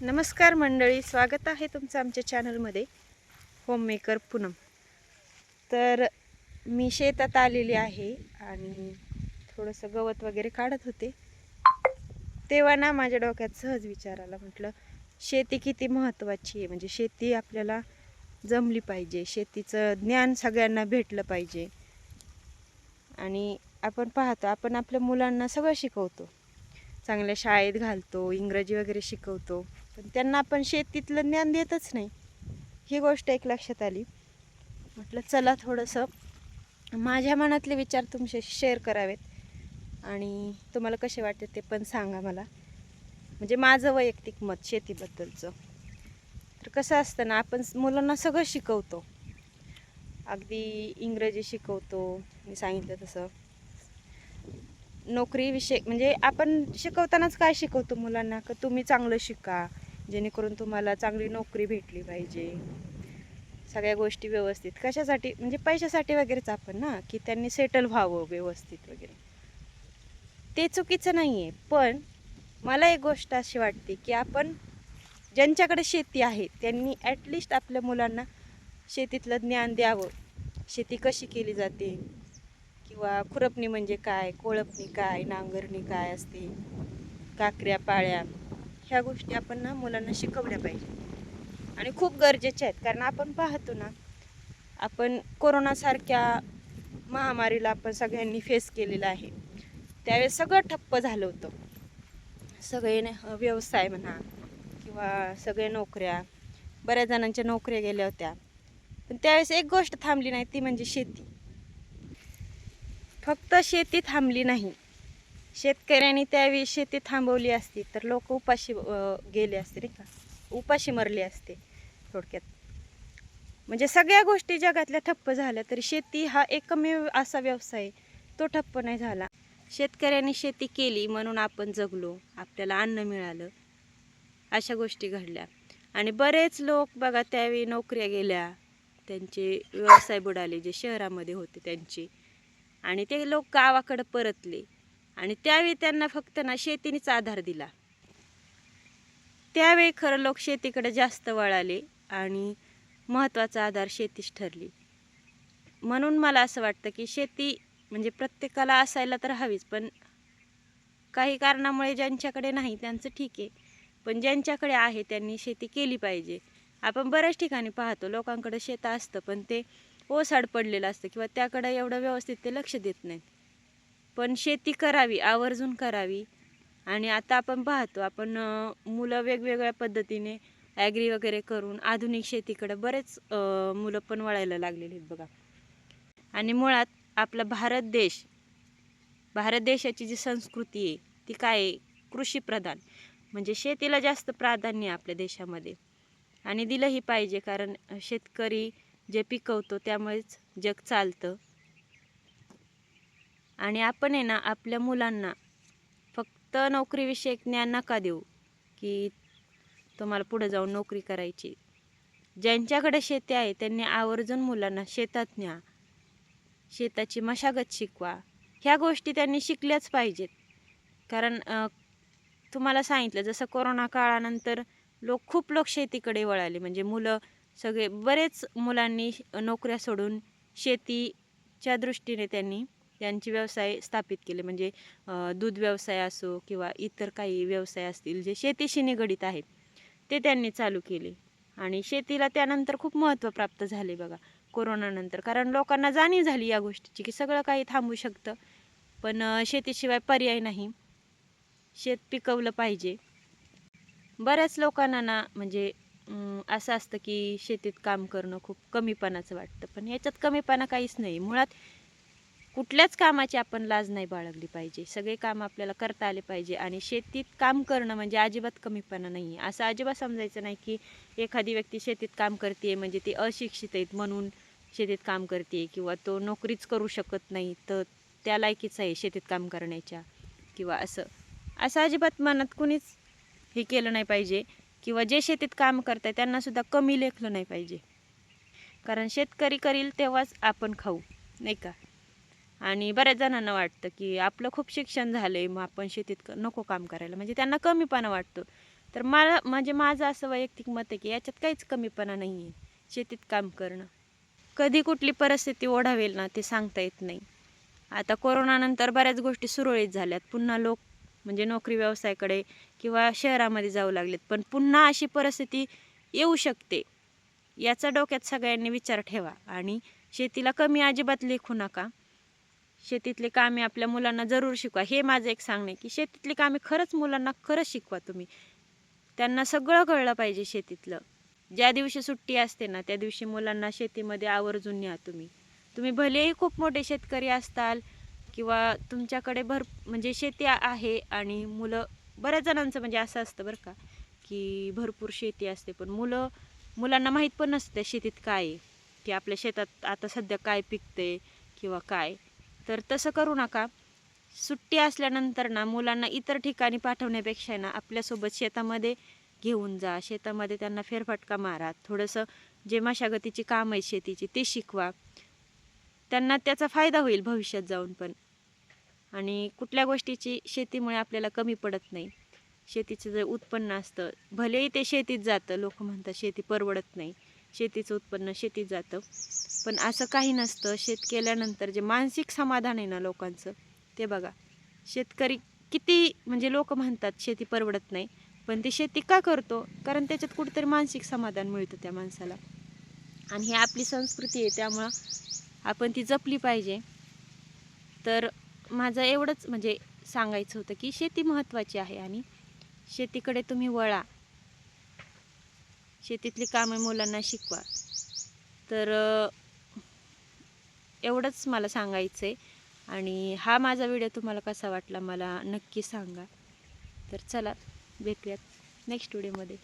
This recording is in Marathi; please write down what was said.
नमस्कार मंडळी स्वागत आहे तुमचं आमच्या चॅनलमध्ये होममेकर पूनम तर मी शेतात आलेली आहे आणि थोडंसं गवत वगैरे काढत होते. तेव्हा ना माझ्या डोक्यात सहज विचार आला म्हटलं शेती किती महत्त्वाची आहे? म्हणजे शेती आपल्याला जमली पाहिजे शेतीचं ज्ञान सगळ्यांना भेटलं पाहिजे. आणि आपण पाहतो आपण आपल्या मुलांना सगळं शिकवतो. चांगल्या शाळेत घालतो इंग्रजी वगैरे शिकवतो. पण त्यांना आपण शेतीतलं ज्ञान देतच नाही. ही गोष्ट एक लक्षात आली. म्हटलं चला थोडंसं माझ्या मनातले विचार तुमच्याशी शेअर करावेत. आणि तुम्हाला कसे वाटते ते पण सांगा मला. म्हणजे माझं वैयक्तिक मत शेतीबद्दलचं. तर कसं असतं ना आपण मुलांना सगळं शिकवतो. अगदी इंग्रजी शिकवतो मी सांगितलं तसं. नोकरीविषयी म्हणजे आपण शिकवतानाच काय शिकवतो मुलांना? का तुम्ही चांगलं शिका? जेणेकरून तुम्हाला चांगली नोकरी भेटली पाहिजे. सगळ्या गोष्टी व्यवस्थित. कशासाठी? म्हणजे पैशासाठी वगैरेच आपण ना की त्यांनी सेटल व्हावं व्यवस्थित वगैरे. ते चुकीचं नाही आहे पण मला एक गोष्ट अशी वाटते की आपण ज्यांच्याकडे शेती आहे त्यांनी ॲटलिस्ट आपल्या मुलांना शेतीतलं ज्ञान द्यावं. शेती कशी केली जाते? किंवा खुरपणी म्हणजे काय? कोळपणी काय? नांगरणी काय असते? काकऱ्या पाळ्या. ह्या गोष्टी आपण ना मुलांना शिकवल्या पाहिजे. आणि खूप गरजेच्या आहेत. कारण आपण पाहतो ना आपण कोरोनासारख्या महामारीला आपण सगळ्यांनी फेस केलेलं आहे. त्यावेळेस सगळं ठप्प झालं होतं. सगळे न- व्यवसाय म्हणा किंवा सगळे नोकऱ्या बऱ्याच जणांच्या नोकऱ्या गेल्या होत्या. पण त्यावेळेस एक गोष्ट थांबली नाही ती म्हणजे शेती. फक्त शेती थांबली नाही. शेतकऱ्यांनी त्यावेळी शेती थांबवली असती तर लोक उपाशी गेले असते नाही का? उपाशी मरले असते थोडक्यात. म्हणजे सगळ्या गोष्टी जगातल्या ठप्प झाल्या तरी शेती हा एकमेव असा व्यवसाय तो ठप्प नाही झाला. शेतकऱ्यांनी शेती केली म्हणून आपण जगलो आपल्याला अन्न मिळालं अशा गोष्टी घडल्या. आणि बरेच लोक बघा त्यावेळी नोकऱ्या गेल्या त्यांचे व्यवसाय बुडाले जे शहरामध्ये होते त्यांचे. आणि ते लोक गावाकडं परतले. आणि त्यावेळी त्यांना फक्त ना शेतीनेच आधार दिला. त्यावेळी खरं लोक शेतीकडे जास्त वळाले आणि महत्त्वाचा आधार शेतीच ठरली. म्हणून मला असं वाटतं की शेती म्हणजे प्रत्येकाला असायला तर हवीच पण काही कारणामुळे ज्यांच्याकडे नाही त्यांचं ठीक आहे. पण ज्यांच्याकडे आहे त्यांनी शेती केली पाहिजे. आपण बऱ्याच ठिकाणी पाहतो लोकांकडे शेतं असतं पण ते ओसाड पडलेलं असतं किंवा त्याकडे एवढं व्यवस्थित ते लक्ष देत नाहीत. पण शेती करावी आवर्जून करावी. आणि आता आपण पाहतो आपण मुलं वेगवेगळ्या पद्धतीने ॲग्री वगैरे करून आधुनिक शेतीकडे बरेच मुलं पण वळायला लागलेली आहेत बघा. आणि मुळात आपला भारत देश भारत देशाची जी संस्कृती आहे ती काय आहे? कृषीप्रधान म्हणजे शेतीला जास्त प्राधान्य आहे आपल्या देशामध्ये. आणि दिलंही पाहिजे कारण शेतकरी जे पिकवतो त्यामुळेच जग चालतं. आणि आपण आहे ना आपल्या मुलांना फक्त नोकरीविषयक ज्ञान नका देऊ की तुम्हाला पुढे जाऊन नोकरी करायची. ज्यांच्याकडे शेती आहे त्यांनी आवर्जून मुलांना शेतात न्या. शेताची मशागत शिकवा. ह्या गोष्टी त्यांनी शिकल्याच पाहिजेत. कारण तुम्हाला सांगितलं जसं कोरोना काळानंतर लोक खूप लोक शेतीकडे वळाले. म्हणजे मुलं सगळे बरेच मुलांनी नोकऱ्या सोडून शेतीच्या दृष्टीने त्यांनी यांची व्यवसाय स्थापित केले. म्हणजे दूध व्यवसाय असो किंवा इतर काही व्यवसाय असतील जे शेतीशी निगडीत आहेत ते त्यांनी चालू केले. आणि शेतीला त्यानंतर खूप महत्त्व प्राप्त झाले बघा कोरोनानंतर कारण लोकांना जाणीव झाली या गोष्टीची की सगळं काही थांबू शकतं पण शेतीशिवाय पर्याय नाही. शेत पिकवलं पाहिजे. बऱ्याच लोकांना ना म्हणजे अं, असं असतं की शेतीत काम करणं खूप कमीपणाचं वाटतं. पण याच्यात कमीपणा काहीच नाही. मुळात कुठल्याच कामाची आपण लाज नाही बाळगली पाहिजे. सगळे काम आपल्याला करता आले पाहिजे आणि शेतीत काम करणं म्हणजे अजिबात कमीपणा नाही आहे असं अजिबात समजायचं नाही की एखादी व्यक्ती शेतीत काम करते म्हणजे ती अशिक्षित आहेत म्हणून शेतीत काम करते किंवा तो नोकरीच करू शकत नाही तर त्या लायकीच आहे शेतीत काम करण्याच्या किंवा असं. असं अजिबात मनात कुणीच हे केलं नाही पाहिजे किंवा जे शेतीत काम करताय त्यांनासुद्धा कमी लेखलं नाही पाहिजे. कारण शेतकरी करील तेव्हाच आपण खाऊ नाही का? आणि बऱ्याच जणांना वाटतं की आपलं खूप शिक्षण झालं आहे मग आपण शेतीत क- नको काम करायला. म्हणजे त्यांना कमीपणा वाटतो. तर मला म्हणजे माझं असं वैयक्तिक मत आहे की याच्यात काहीच कमीपणा नाही आहे शेतीत काम करणं. कधी कुठली परिस्थिती ओढावेल ना ते सांगता येत नाही. आता कोरोनानंतर बऱ्याच गोष्टी सुरळीत झाल्यात. पुन्हा लोक म्हणजे नोकरी व्यवसायाकडे किंवा शहरामध्ये जाऊ लागलेत. पण पुन्हा अशी परिस्थिती येऊ शकते. याचा डोक्यात सगळ्यांनी विचार ठेवा. आणि शेतीला कमी अजिबात लेखू नका. शेतीतली कामे आपल्या मुलांना जरूर शिकवा. हे माझं एक सांगणे की शेतीतली कामे खरंच मुलांना खरंच शिकवा तुम्ही. त्यांना सगळं कळलं पाहिजे शेतीतलं. ज्या दिवशी सुट्टी असते ना त्या दिवशी मुलांना शेतीमध्ये आवर्जून न्या तुम्ही. तुम्ही भलेही खूप मोठे शेतकरी असताल किंवा तुमच्याकडे भर म्हणजे शेती आहे आणि मुलं बऱ्याच जणांचं म्हणजे असं असतं बरं का की भरपूर शेती असते पण मुलं मुलांना माहीत पण नसतं शेतीत काय आहे. की आपल्या शेतात आता सध्या काय पिकते किंवा काय. तर तसं करू नका. सुट्टी असल्यानंतर ना मुलांना इतर ठिकाणी पाठवण्यापेक्षा ना आपल्यासोबत शेतामध्ये घेऊन जा. शेतामध्ये त्यांना फेरफटका मारा. थोडंसं जे मशागतीची कामं आहे शेतीची ते शिकवा. त्यांना त्याचा फायदा होईल भविष्यात जाऊन पण. आणि कुठल्या गोष्टीची शेतीमुळे आपल्याला कमी पडत नाही. शेतीचं जे उत्पन्न असतं भलेही ते शेतीत जातं लोक म्हणतात शेती परवडत नाही. शेतीचं उत्पन्न शेतीत जातं. पण असं काही नसतं. शेत केल्यानंतर जे मानसिक समाधान आहे ना लोकांचं ते बघा. शेतकरी किती म्हणजे लोक म्हणतात शेती परवडत नाही. पण ती शेती का करतो? कारण त्याच्यात कुठेतरी मानसिक समाधान मिळतं त्या माणसाला. आणि ही आपली संस्कृती आहे त्यामुळं आपण ती जपली पाहिजे. तर माझं एवढंच म्हणजे सांगायचं होतं की शेती महत्त्वाची आहे आणि शेतीकडे तुम्ही वळा. शेतीतली कामे मुलांना शिकवा. तर एवढंच मला सांगायचं आहे आणि हा माझा व्हिडिओ तुम्हाला कसा वाटला मला नक्की सांगा. तर चला भेटूयात नेक्स्ट व्हिडिओमध्ये